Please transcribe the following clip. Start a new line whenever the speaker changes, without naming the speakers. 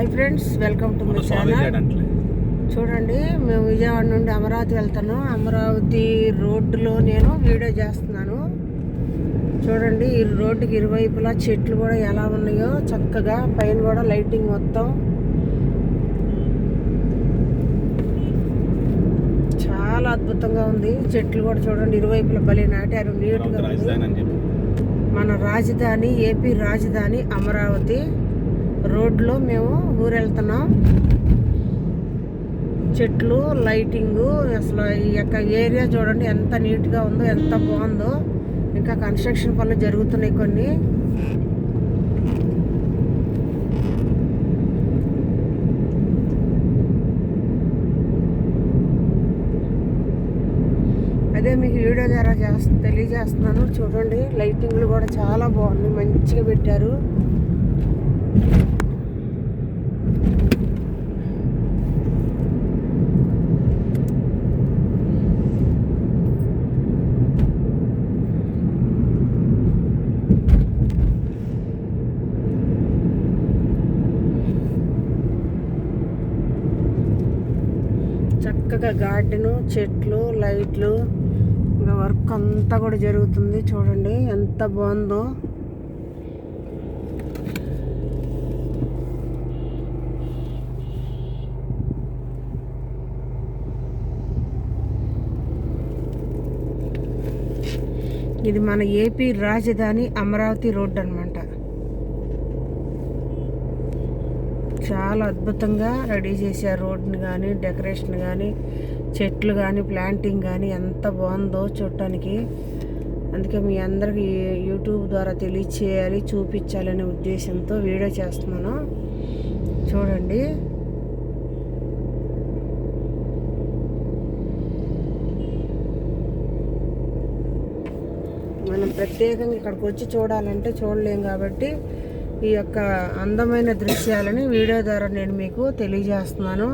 Hi friends welcome to my channel. చూడండి మేము విజయవాడ నుండి అమరావతి వెళ్తున్నాం. అమరావతి రోడ్డులో నేను వీడియో చేస్తున్నాను. చూడండి ఈ రోడ్డుకి ఇరువైపులా చెట్లు కూడా ఎలా ఉన్నాయో చక్కగా పైన కూడా లైటింగ్ మొత్తం. చాలా అద్భుతంగా ఉంది. చెట్లు కూడా చూడండి ఇరువైపులా భలే నాటారు నీట్గా మన రాజధాని ఏపీ రాజధాని అమరావతి. రోడ్లో మేము ఊరు వెళ్తున్నాం చెట్లు లైటింగు అసలు ఈ యొక్క ఏరియా చూడండి ఎంత నీట్గా ఉందో ఎంత బాగుందో. ఇంకా కన్స్ట్రక్షన్ పనులు జరుగుతున్నాయి కొన్ని. అదే మీకు వీడియో ద్వారా చేస్త తెలియజేస్తున్నాను. చూడండి లైటింగ్లు కూడా చాలా బాగున్నాయి. మంచిగా పెట్టారు. చక్కగా గార్డెను చెట్లు లైట్లు ఇంకా వర్క్ అంతా కూడా జరుగుతుంది. చూడండి ఎంత బాగుందో. ఇది మన ఏపీ రాజధాని అమరావతి రోడ్ అనమాట చాలా అద్భుతంగా రెడీ చేశారు రోడ్ని కానీ డెకరేషన్ కానీ చెట్లు కానీ ప్లాంటింగ్ కానీ ఎంత బాగుందో చూడటానికి. అందుకే మీ అందరికి యూట్యూబ్ ద్వారా తెలియచేయాలి చూపించాలనే ఉద్దేశంతో వీడియో చేస్తున్నాను. చూడండి మనం ప్రత్యేకంగా ఇక్కడికి వచ్చి చూడాలంటే చూడలేం కాబట్టి ఈ యొక్క అందమైన దృశ్యాలని వీడియో ద్వారా నేను మీకు తెలియజేస్తున్నాను.